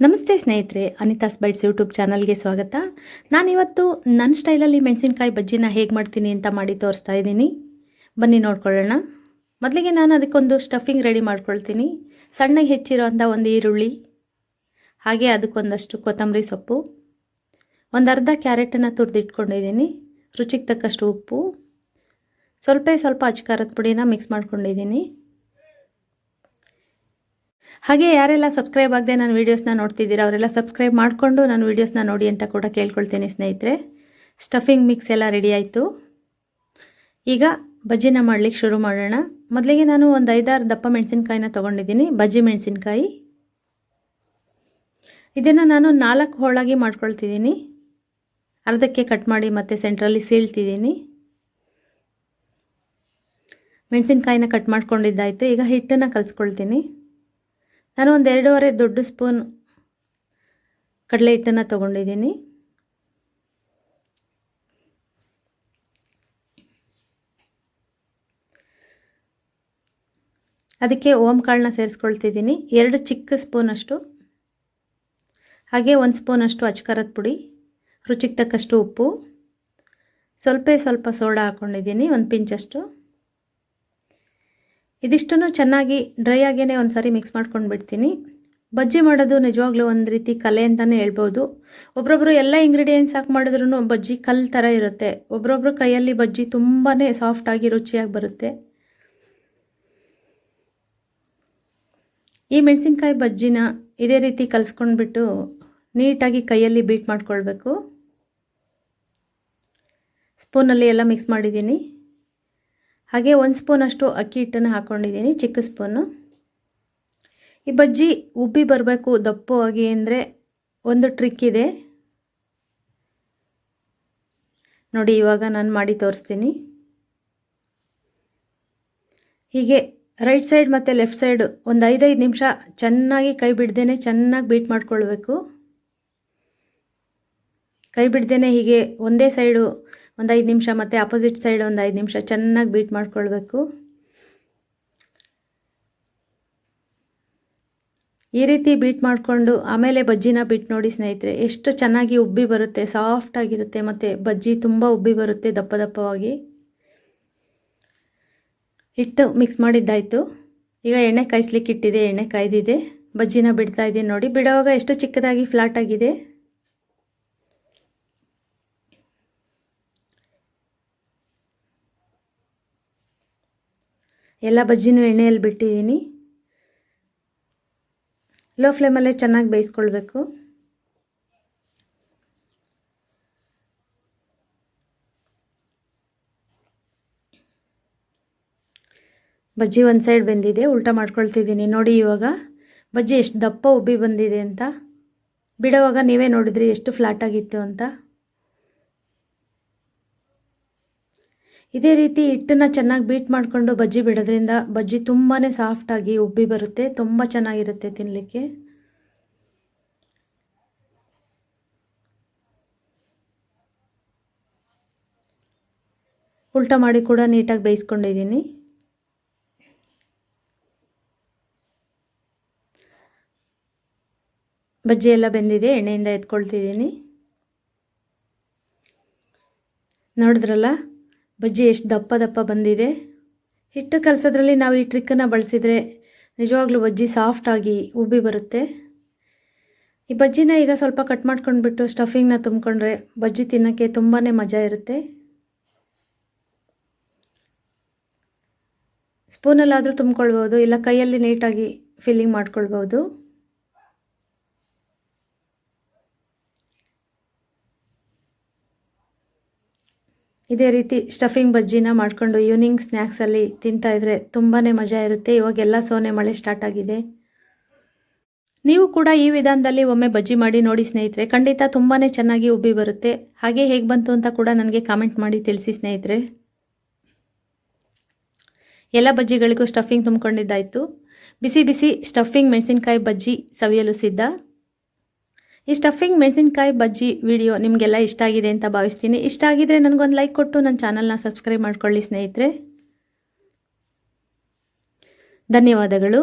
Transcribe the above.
ನಮಸ್ತೆ ಸ್ನೇಹಿತರೆ, ಅನಿತಾಸ್ bites YouTube ಚಾನಲ್ಗೆ ಸ್ವಾಗತ. ನಾನಿವತ್ತು ನನ್ನ ಸ್ಟೈಲಲ್ಲಿ ಮೆಣಸಿನ್ಕಾಯಿ ಬಜ್ಜಿನ ಹೇಗೆ ಮಾಡ್ತೀನಿ ಅಂತ ಮಾಡಿ ತೋರಿಸ್ತಾ ಇದ್ದೀನಿ. ಬನ್ನಿ ನೋಡ್ಕೊಳ್ಳೋಣ. ಮೊದಲಿಗೆ ನಾನು ಅದಕ್ಕೊಂದು ಸ್ಟಫಿಂಗ್ ರೆಡಿ ಮಾಡ್ಕೊಳ್ತೀನಿ. ಸಣ್ಣಗೆ ಹೆಚ್ಚಿರೋ ಅಂಥ ಒಂದು ಈರುಳ್ಳಿ, ಹಾಗೆ ಅದಕ್ಕೊಂದಷ್ಟು ಕೊತ್ತಂಬರಿ ಸೊಪ್ಪು, ಒಂದು ಅರ್ಧ ಕ್ಯಾರೆಟನ್ನು ತುರಿದಿಟ್ಕೊಂಡಿದ್ದೀನಿ. ರುಚಿಗೆ ತಕ್ಕಷ್ಟು ಉಪ್ಪು, ಸ್ವಲ್ಪ ಸ್ವಲ್ಪ ಅಚ್ಕಾರದ ಪುಡಿನ ಮಿಕ್ಸ್ ಮಾಡ್ಕೊಂಡಿದ್ದೀನಿ. ಹಾಗೆ ಯಾರೆಲ್ಲ ಸಬ್ಸ್ಕ್ರೈಬ್ ಆಗದೆ ನಾನು ವೀಡಿಯೋಸ್ನ ನೋಡ್ತಿದ್ದೀರಾ, ಅವರೆಲ್ಲ ಸಬ್ಸ್ಕ್ರೈಬ್ ಮಾಡಿಕೊಂಡು ನಾನು ವೀಡಿಯೋಸ್ನ ನೋಡಿ ಅಂತ ಕೂಡ ಕೇಳ್ಕೊಳ್ತೀನಿ ಸ್ನೇಹಿತರೆ. ಸ್ಟಫಿಂಗ್ ಮಿಕ್ಸ್ ಎಲ್ಲ ರೆಡಿ ಆಯಿತು. ಈಗ ಬಜ್ಜಿನ ಮಾಡಲಿಕ್ಕೆ ಶುರು ಮಾಡೋಣ. ಮೊದಲಿಗೆ ನಾನು ಒಂದು ಐದಾರು ದಪ್ಪ ಮೆಣಸಿನ್ಕಾಯಿನ ತೊಗೊಂಡಿದ್ದೀನಿ. ಬಜ್ಜಿ ಮೆಣಸಿನ್ಕಾಯಿ. ಇದನ್ನು ನಾನು ನಾಲ್ಕು ಹೋಳಾಗಿ ಮಾಡ್ಕೊಳ್ತಿದ್ದೀನಿ. ಅರ್ಧಕ್ಕೆ ಕಟ್ ಮಾಡಿ ಮತ್ತು ಸೆಂಟ್ರಲ್ಲಿ ಸೀಳ್ತಿದ್ದೀನಿ. ಮೆಣಸಿನ್ಕಾಯಿನ ಕಟ್ ಮಾಡ್ಕೊಂಡಿದ್ದಾಯಿತು. ಈಗ ಹಿಟ್ಟನ್ನು ಕಲಿಸ್ಕೊಳ್ತೀನಿ. ನಾನು ಒಂದು ಎರಡೂವರೆ ದೊಡ್ಡ ಸ್ಪೂನ್ ಕಡಲೆ ಹಿಟ್ಟನ್ನು ತೊಗೊಂಡಿದ್ದೀನಿ. ಅದಕ್ಕೆ ಓಮ್ ಕಾಳನ್ನ ಸೇರಿಸ್ಕೊಳ್ತಿದ್ದೀನಿ. ಎರಡು ಚಿಕ್ಕ ಸ್ಪೂನಷ್ಟು, ಹಾಗೆ ಒಂದು ಸ್ಪೂನಷ್ಟು ಅಚ್ಕಾರದ ಪುಡಿ, ರುಚಿಗೆ ತಕ್ಕಷ್ಟು ಉಪ್ಪು. ಸ್ವಲ್ಪ ಸ್ವಲ್ಪ ಸೋಡಾ ಹಾಕ್ಕೊಂಡಿದ್ದೀನಿ ಒಂದು ಪಿಂಚಷ್ಟು. ಇದಿಷ್ಟನ್ನು ಚೆನ್ನಾಗಿ ಡ್ರೈ ಆಗೇ ಒಂದು ಸಾರಿ ಮಿಕ್ಸ್ ಮಾಡ್ಕೊಂಡು ಬಿಡ್ತೀನಿ. ಬಜ್ಜಿ ಮಾಡೋದು ನಿಜವಾಗ್ಲೂ ಒಂದು ರೀತಿ ಕಲೆ ಅಂತಲೇ ಹೇಳ್ಬೋದು. ಒಬ್ರೊಬ್ಬರು ಎಲ್ಲ ಇಂಗ್ರೀಡಿಯೆಂಟ್ಸ್ ಹಾಕಿ ಮಾಡಿದ್ರೂ ಬಜ್ಜಿ ಕಲ್ಲು ಥರ ಇರುತ್ತೆ. ಒಬ್ರೊಬ್ಬರು ಕೈಯಲ್ಲಿ ಬಜ್ಜಿ ತುಂಬಾ ಸಾಫ್ಟಾಗಿ ರುಚಿಯಾಗಿ ಬರುತ್ತೆ. ಈ ಮೆಣಸಿನ್ಕಾಯಿ ಬಜ್ಜಿನ ಇದೇ ರೀತಿ ಕಲಿಸ್ಕೊಂಡ್ಬಿಟ್ಟು ನೀಟಾಗಿ ಕೈಯಲ್ಲಿ ಬೀಟ್ ಮಾಡ್ಕೊಳ್ಬೇಕು. ಸ್ಪೂನಲ್ಲಿ ಎಲ್ಲ ಮಿಕ್ಸ್ ಮಾಡಿದ್ದೀನಿ. ಹಾಗೆ ಒಂದು ಸ್ಪೂನಷ್ಟು ಅಕ್ಕಿ ಹಿಟ್ಟನ್ನು ಹಾಕ್ಕೊಂಡಿದ್ದೀನಿ ಚಿಕ್ಕ ಸ್ಪೂನು ಈ ಬಜ್ಜಿ ಉಬ್ಬಿ ಬರಬೇಕು ದಪ್ಪವಾಗಿ ಅಂದರೆ ಒಂದು ಟ್ರಿಕ್ ಇದೆ. ನೋಡಿ, ಇವಾಗ ನಾನು ಮಾಡಿ ತೋರಿಸ್ತೀನಿ. ಹೀಗೆ ರೈಟ್ ಸೈಡ್ ಮತ್ತು ಲೆಫ್ಟ್ ಸೈಡ್ ಒಂದು ಐದೈದು ನಿಮಿಷ ಚೆನ್ನಾಗಿ ಕೈ ಬಿಡ್ದೇ ಚೆನ್ನಾಗಿ ಬೀಟ್ ಮಾಡ್ಕೊಳ್ಬೇಕು. ಕೈ ಬಿಡ್ದೇ ಹೀಗೆ ಒಂದೇ ಸೈಡು ಒಂದು ಐದು ನಿಮಿಷ ಮತ್ತು ಅಪೋಸಿಟ್ ಸೈಡ್ ಒಂದು ಐದು ನಿಮಿಷ ಚೆನ್ನಾಗಿ ಬೀಟ್ ಮಾಡ್ಕೊಳ್ಬೇಕು. ಈ ರೀತಿ ಬೀಟ್ ಮಾಡಿಕೊಂಡು ಆಮೇಲೆ ಬಜ್ಜಿನ ಬಿಟ್ಟು ನೋಡಿ ಸ್ನೇಹಿತರೆ, ಎಷ್ಟು ಚೆನ್ನಾಗಿ ಉಬ್ಬಿ ಬರುತ್ತೆ ಸಾಫ್ಟ್ ಆಗಿರುತ್ತೆ ಮತ್ತು ಬಜ್ಜಿ ತುಂಬ ಉಬ್ಬಿ ಬರುತ್ತೆ ದಪ್ಪ ದಪ್ಪವಾಗಿ. ಹಿಟ್ಟು ಮಿಕ್ಸ್ ಮಾಡಿದ್ದಾಯಿತು. ಈಗ ಎಣ್ಣೆ ಕಾಯಿಸ್ಲಿಕ್ಕೆ ಇಟ್ಟಿದೆ ಎಣ್ಣೆ ಕಾಯ್ದಿದೆ. ಬಜ್ಜಿನ ಬಿಡ್ತಾ ಇದ್ದೀನಿ ನೋಡಿ, ಬಿಡುವಾಗ ಎಷ್ಟು ಚಿಕ್ಕದಾಗಿ ಫ್ಲಾಟ್ ಆಗಿದೆ. ಎಲ್ಲ ಬಜ್ಜಿನೂ ಎಣ್ಣೆಯಲ್ಲಿ ಬಿಟ್ಟಿದ್ದೀನಿ. ಲೋ ಫ್ಲೇಮಲ್ಲೇ ಚೆನ್ನಾಗಿ ಬೇಯಿಸ್ಕೊಳ್ಬೇಕು. ಬಜ್ಜಿ ಒಂದು ಸೈಡ್ ಬೆಂದಿದೆ, ಉಲ್ಟ ಮಾಡ್ಕೊಳ್ತಿದ್ದೀನಿ. ನೋಡಿ ಇವಾಗ, ಬಜ್ಜಿ ಎಷ್ಟು ದಪ್ಪ ಉಬ್ಬಿ ಬಂದಿದೆ ಅಂತ. ಬಿಡೋವಾಗ ನೀವೇ ನೋಡಿದ್ರಿ ಎಷ್ಟು ಫ್ಲಾಟ್ ಆಗಿತ್ತು ಅಂತ. ಇದೇ ರೀತಿ ಹಿಟ್ಟನ್ನು ಚೆನ್ನಾಗಿ ಬೀಟ್ ಮಾಡಿಕೊಂಡು ಬಜ್ಜಿ ಬಿಡೋದ್ರಿಂದ ಬಜ್ಜಿ ತುಂಬಾ ಸಾಫ್ಟಾಗಿ ಉಬ್ಬಿ ಬರುತ್ತೆ, ತುಂಬ ಚೆನ್ನಾಗಿರುತ್ತೆ ತಿನ್ನಲಿಕ್ಕೆ ಉಲ್ಟ ಮಾಡಿ ಕೂಡ ನೀಟಾಗಿ ಬೇಯಿಸ್ಕೊಂಡಿದ್ದೀನಿ. ಬಜ್ಜಿ ಎಲ್ಲ ಬೆಂದಿದೆ, ಎಣ್ಣೆಯಿಂದ ಎತ್ಕೊಳ್ತಿದ್ದೀನಿ. ನೋಡಿದ್ರಲ್ಲ? ಬಜ್ಜಿ ಎಷ್ಟು ದಪ್ಪ ದಪ್ಪ ಬಂದಿದೆ. ಹಿಟ್ಟು ಕಲಸೋದ್ರಲ್ಲಿ ನಾವು ಈ ಟ್ರಿಕ್ಕನ್ನು ಬಳಸಿದರೆ ನಿಜವಾಗ್ಲೂ ಬಜ್ಜಿ ಸಾಫ್ಟಾಗಿ ಉಬ್ಬಿ ಬರುತ್ತೆ. ಈ ಬಜ್ಜಿನ ಈಗ ಸ್ವಲ್ಪ ಕಟ್ ಮಾಡ್ಕೊಂಡ್ಬಿಟ್ಟು ಸ್ಟಫಿಂಗ್ನ ತುಂಬಿಕೊಂಡ್ರೆ ಬಜ್ಜಿ ತಿನ್ನೋಕ್ಕೆ ತುಂಬಾ ಮಜಾ ಇರುತ್ತೆ. ಸ್ಪೂನಲ್ಲಾದರೂ ತುಂಬ್ಕೊಳ್ಬೋದು ಇಲ್ಲ ಕೈಯಲ್ಲಿ ನೀಟಾಗಿ ಫಿಲ್ಲಿಂಗ್ ಮಾಡ್ಕೊಳ್ಬೋದು ಇದೇ ರೀತಿ ಸ್ಟಫಿಂಗ್ ಬಜ್ಜಿನ ಮಾಡಿಕೊಂಡು ಈವ್ನಿಂಗ್ ಸ್ನ್ಯಾಕ್ಸಲ್ಲಿ ತಿಂತಾಯಿದ್ರೆ ತುಂಬಾ ಮಜಾ ಇರುತ್ತೆ. ಇವಾಗೆಲ್ಲ ಸೋನೆ ಮಳೆ ಸ್ಟಾರ್ಟ್ ಆಗಿದೆ. ನೀವು ಕೂಡ ಈ ವಿಧಾನದಲ್ಲಿ ಒಮ್ಮೆ ಬಜ್ಜಿ ಮಾಡಿ ನೋಡಿ ಸ್ನೇಹಿತರೆ, ಖಂಡಿತ ತುಂಬಾ ಚೆನ್ನಾಗಿ ಉಬ್ಬಿ ಬರುತ್ತೆ. ಹಾಗೆ ಹೇಗೆ ಬಂತು ಅಂತ ಕೂಡ ನನಗೆ ಕಾಮೆಂಟ್ ಮಾಡಿ ತಿಳಿಸಿ ಸ್ನೇಹಿತರೆ. ಎಲ್ಲ ಬಜ್ಜಿಗಳಿಗೂ ಸ್ಟಫಿಂಗ್ ತುಂಬಿಕೊಂಡಿದ್ದಾಯಿತು. ಬಿಸಿ ಬಿಸಿ ಸ್ಟಫಿಂಗ್ ಮೆಣಸಿನ್ಕಾಯಿ ಬಜ್ಜಿ ಸವಿಯಲು ಸಿದ್ಧ. ಈ ಸ್ಟಫಿಂಗ್ ಮೆಣಸಿನಕಾಯಿ ಬಜ್ಜಿ ವಿಡಿಯೋ ನಿಮಗೆಲ್ಲ ಇಷ್ಟ ಆಗಿದೆ ಅಂತ ಭಾವಿಸ್ತೀನಿ. ಇಷ್ಟ ಆಗಿದ್ರೆ ನನಗೊಂದು ಲೈಕ್ ಕೊಟ್ಟು ನನ್ನ ಚಾನಲ್ನ ಸಬ್ಸ್ಕ್ರೈಬ್ ಮಾಡ್ಕೊಳ್ಳಿ ಸ್ನೇಹಿತರೆ. ಧನ್ಯವಾದಗಳು.